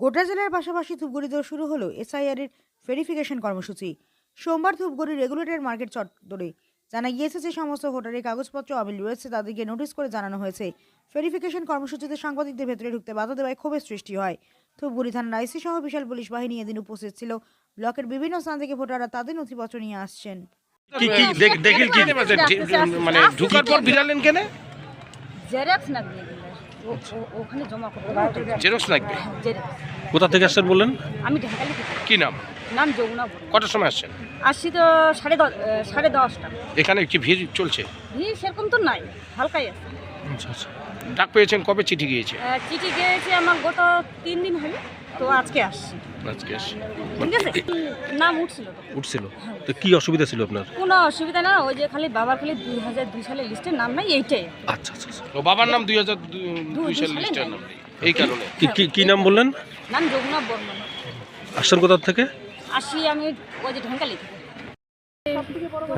গোটা জেলার পাশাপাশি ধূপগুড়িতেও শুরু হলো এসআইআর এর ভেরিফিকেশন কর্মসূচি। সোমবার ধূপগুড়ি রেগুলেটর মার্কেট চত্বরে জানা গিয়েছে যে সমস্ত ভোটারের কাগজপত্র অমিল রয়েছে তাদেরকে নোটিশ করে জানানো হয়েছে। ভেরিফিকেশন কর্মসূচিতে সাংবাদিকদের ভেতরে ঢুকতে বাধা দেওয়ায় ক্ষোভের সৃষ্টি হয়। ধূপগুড়ি থানার আইসি সহ বিশাল পুলিশ বাহিনী এদিন উপস্থিত ছিল। ব্লকের বিভিন্ন স্থান থেকে ভোটাররা তাদের নথিপত্র নিয়ে আসছেন। কি কি দেখ- দেখিল কি? মানে ঢুকার পর বিড়ালেন কেনে? জেরক্স না ওখানে জমা করতে জেরক্স লাগবে? জেরক্স কোথা থেকে আসছেন বললেন? আমি ঢাকালি থেকে। কি নাম? নাম যমুনা কটার সময় আসছেন? আসছি তো সাড়ে দশ সাড়ে দশটা। এখানে কি ভিড় চলছে? ভিড় সেরকম তো নাই হালকাই আছে। আচ্ছা আচ্ছা। ডাক পেয়েছেন কবে চিঠি গিয়েছে? চিঠি গিয়েছে আমার গত তিন দিন হলো। তো আজকে আসছি। আজকে এসে ঠিক আছে? নাম উঠছিল তো। উঠছিল? তো কি অসুবিধা ছিল আপনার? কোনো অসুবিধা না ওই যে খালি বাবার খালি দুই হাজার দুই সালের লিস্টের নাম নাই এইটাই। আচ্ছা আচ্ছা আচ্ছা। ও বাবার নাম দুই হাজার দুই সাল লিস্টের। নাম এই কারণে। কি কি কি নাম বললেন? নাম যমুনা বর্মন। আসছেন কোথা থেকে? আসি আমি ওই যে ঢাকালি থেকে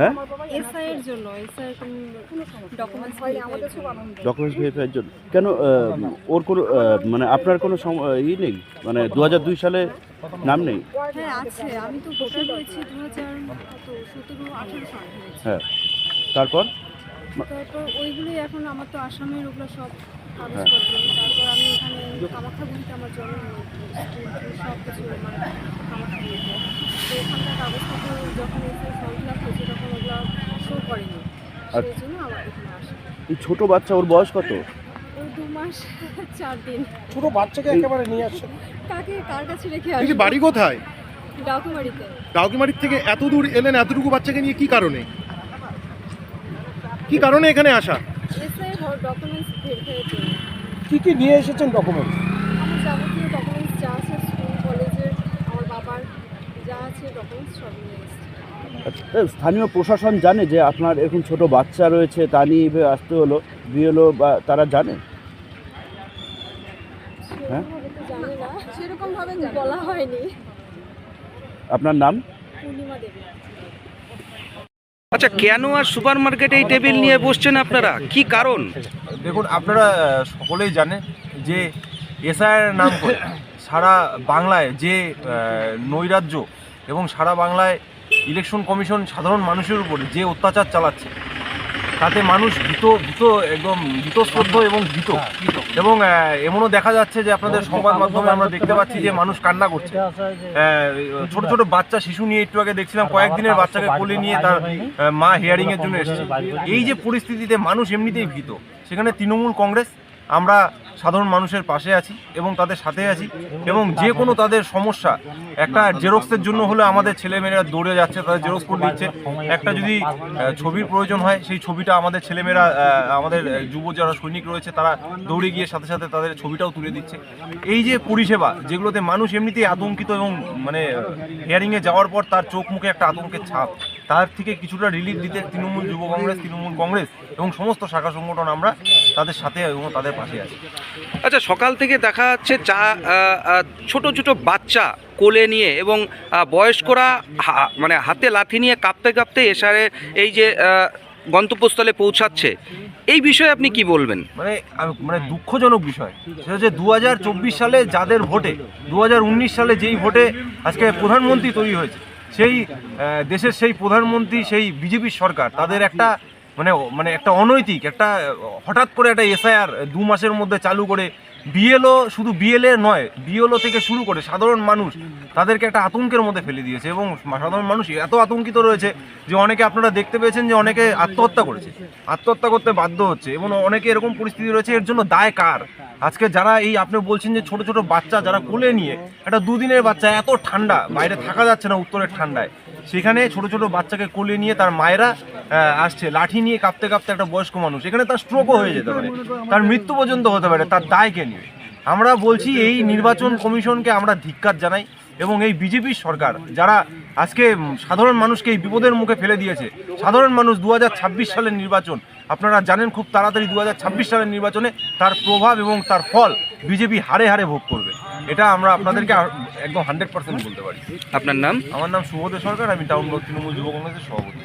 হ্যাঁ? এসআইয়ের জন্য এসআই ডকুমেন্টস ভেরিফাইয়ের জন্য। কেন ওর কোনো মানে আপনার কোনো ই নেই? মানে দু হাজার দুই সালে নাম নেই? হ্যাঁ হ্যাঁ। তারপর? তারপর ওইগুলোই এখন আমার তো আসামের ওগুলো সব কাগজপত্র। তারপর আমি এখানে আমার জন্ম সব কিছু তো এখানকার কাগজপত্র যখন এসে ফর্ম ফিল আপ হয়েছে তখন ওগুলো শো করেনি। সেই জন্য আমার এখানে আসা। এই ছোট বাচ্চা ওর বয়স কত? ওই দু মাস চার দিন। পুরো বাচ্চাকে একেবারে নিয়ে আসছে। কাকে কার কাছে রেখে বাড়ি কোথায়? ডাকুমারিতে। ডাউকিমারির থেকে এত দূর এলেন এতটুকু বাচ্চাকে নিয়ে কি কারণে? কি কারণে এখানে আসা? ডকুমেন্টস কি কি নিয়ে এসেছেন ডকুমেন্ট আমার যাবতীয় ডকুমেন্টস যা আছে স্কুল কলেজের আমার বাবার যা আছে ডকুমেন্টস সব নিয়ে এসেছি। আচ্ছা, স্থানীয় প্রশাসন জানে যে আপনার এরকম ছোট বাচ্চা রয়েছে তা নিয়ে আসতে হলো বিএলও বা তারা জানে? হ্যাঁ? সেরকমভাবে না। সেরকমভাবে বলা হয়নি। আপনার নাম? পূর্ণিমা দেবী। আচ্ছা কেন আর সুপার মার্কেটে এই টেবিল নিয়ে বসছেন আপনারা? কি কারণ? দেখুন আপনারা সকলেই জানেন যে এসআইয়ের নাম করে সারা বাংলায় যে নৈরাজ্য এবং সারা বাংলায় ইলেকশন কমিশন সাধারণ মানুষের উপরে যে অত্যাচার চালাচ্ছে তাতে মানুষ ভীত ভীত একদম ভীতশ্রদ্ধ এবং ভীত। এবং এমনও দেখা যাচ্ছে যে আপনাদের সংবাদ মাধ্যমে আমরা দেখতে পাচ্ছি যে মানুষ কান্না করছে। ছোট ছোট বাচ্চা শিশু নিয়ে একটু আগে দেখছিলাম কয়েকদিনের বাচ্চাকে কোলে নিয়ে তার মা হিয়ারিংয়ের জন্য এসেছে। এই যে পরিস্থিতিতে মানুষ এমনিতেই ভীত। সেখানে তৃণমূল কংগ্রেস আমরা সাধারণ মানুষের পাশে আছি এবং তাদের সাথে আছি এবং যে কোনো তাদের সমস্যা, একটা জেরক্সের জন্য হলে আমাদের ছেলেমেয়েরা দৌড়ে যাচ্ছে, তাদের জেরক্স করে দিচ্ছে। একটা যদি ছবির প্রয়োজন হয়, সেই ছবিটা আমাদের ছেলেমেয়েরা আমাদের যুব যারা সৈনিক রয়েছে, তারা দৌড়ে গিয়ে সাথে সাথে তাদের ছবিটাও তুলে দিচ্ছে। এই যে পরিষেবা, যেগুলোতে মানুষ এমনিতেই আতঙ্কিত এবং মানে হিয়ারিংয়ে যাওয়ার পর তার চোখ মুখে একটা আতঙ্কের ছাপ। তার থেকে কিছুটা রিলিফ দিতে তৃণমূল যুব কংগ্রেস তৃণমূল কংগ্রেস এবং সমস্ত শাখা সংগঠন আমরা তাদের সাথে এবং তাদের পাশে আছি। আচ্ছা সকাল থেকে দেখা যাচ্ছে চা ছোট ছোট বাচ্চা কোলে নিয়ে এবং বয়স্করা মানে হাতে লাথি নিয়ে কাঁপতে কাঁপতে এসারে এই যে গন্তব্যস্থলে পৌঁছাচ্ছে। এই বিষয়ে আপনি কি বলবেন? মানে মানে দুঃখজনক বিষয়। সেটা হচ্ছে দু হাজার চব্বিশ সালে যাদের ভোটে দু হাজার উনিশ সালে যেই ভোটে আজকে প্রধানমন্ত্রী তৈরি হয়েছে সেই দেশের সেই প্রধানমন্ত্রী সেই বিজেপির সরকার তাদের একটা মানে মানে একটা অনৈতিক, একটা, হঠাৎ করে একটা এসআইআর দু মাসের মধ্যে চালু করে বিএলও শুধু বিএলএ নয়, বিএলও থেকে শুরু করে সাধারণ মানুষ তাদেরকে একটা আতঙ্কের মধ্যে ফেলে দিয়েছে এবং সাধারণ মানুষ এত আতঙ্কিত রয়েছে যে অনেকে আপনারা দেখতে পেয়েছেন যে অনেকে আত্মহত্যা করেছে। আত্মহত্যা করতে বাধ্য হচ্ছে এবং অনেকে এরকম পরিস্থিতি রয়েছে, এর জন্য দায় কার? আজকে যারা এই আপনি বলছেন যে ছোট ছোট বাচ্চা যারা কোলে নিয়ে, একটা দুদিনের বাচ্চা এত ঠান্ডা, বাইরে থাকা যাচ্ছে না উত্তরের ঠান্ডায়, সেখানে ছোট ছোট বাচ্চাকে কোলে নিয়ে তার মায়েরা আসছে। লাঠি নিয়ে কাঁপতে কাঁপতে একটা বয়স্ক মানুষ। এখানে তার স্ট্রোকও হয়ে যেতে পারে। তার মৃত্যু পর্যন্ত হতে পারে তার দায় কে নিবে আমরা বলছি এই নির্বাচন কমিশনকে আমরা ধিক্কার জানাই এবং এই বিজেপির সরকার যারা আজকে সাধারণ মানুষকে এই বিপদের মুখে ফেলে দিয়েছে সাধারণ মানুষ দু হাজার ছাব্বিশ সালের নির্বাচন আপনারা জানেন খুব তাড়াতাড়ি দু হাজার ছাব্বিশ সালের নির্বাচনে তার প্রভাব এবং তার ফল বিজেপি হারে হারে ভোগ করবে। এটা আমরা আপনাদেরকে একদম হান্ড্রেড পার্সেন্ট বলতে পারি। আপনার নাম? আমার নাম সুবোধ সরকার আমি টাউন ব্লক তৃণমূল যুব কংগ্রেসের সভাপতি।